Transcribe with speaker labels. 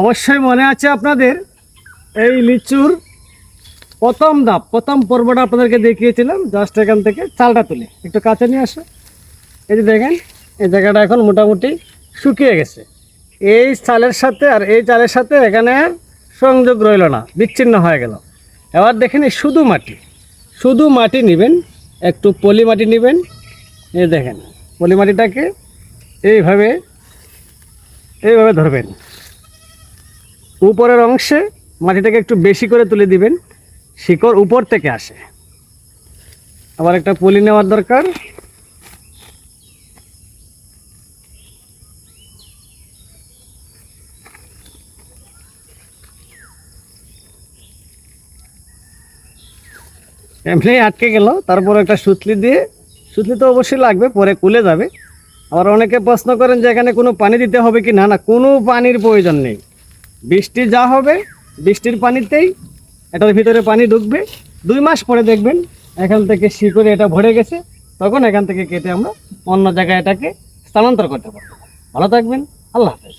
Speaker 1: অবশ্যই মনে আছে আপনাদের এই লিচুর প্রথম ধাপ, প্রথম পর্বটা আপনাদেরকে দেখিয়েছিলাম জাস্ট এখান থেকে চালটা তুলে। একটু কাছে নিয়ে আসো। এই যে দেখেন, এই জায়গাটা এখন মোটামুটি শুকিয়ে গেছে। এই চালের সাথে আর এই চালের সাথে এখানে সংযোগ রইল না, বিচ্ছিন্ন হয়ে গেল। এবার দেখেন এই শুধু মাটি। শুধু মাটি নেবেন, একটু পলি মাটি নেবেন। এই দেখেন, পলি মাটিটাকে এইভাবে এইভাবে ধরবেন। উপরের অংশে মাটিটাকে একটু বেশি করে তুলে দিবেন, শিকড় উপর থেকে আসে। আবার একটা পলি নেওয়ার দরকার। এমনি আটকে গেল, তারপর একটা সুতলি দিয়ে, সুতলি তো অবশ্যই লাগবে, পরে কুলে যাবে। আবার অনেকে প্রশ্ন করেন যে এখানে কোনো পানি দিতে হবে কি না? না, কোনো পানির প্রয়োজন নেই। বৃষ্টি যা হবে, বৃষ্টির পানিতেই এটার ভিতরে পানি ঢুকবে। দুই মাস পরে দেখবেন এখান থেকে শিকড়ে এটা ভরে গেছে, তখন এখান থেকে কেটে আমরা অন্য জায়গায় এটাকে স্থানান্তর করতে পারব। ভালো থাকবেন, আল্লাহ হাফেজ।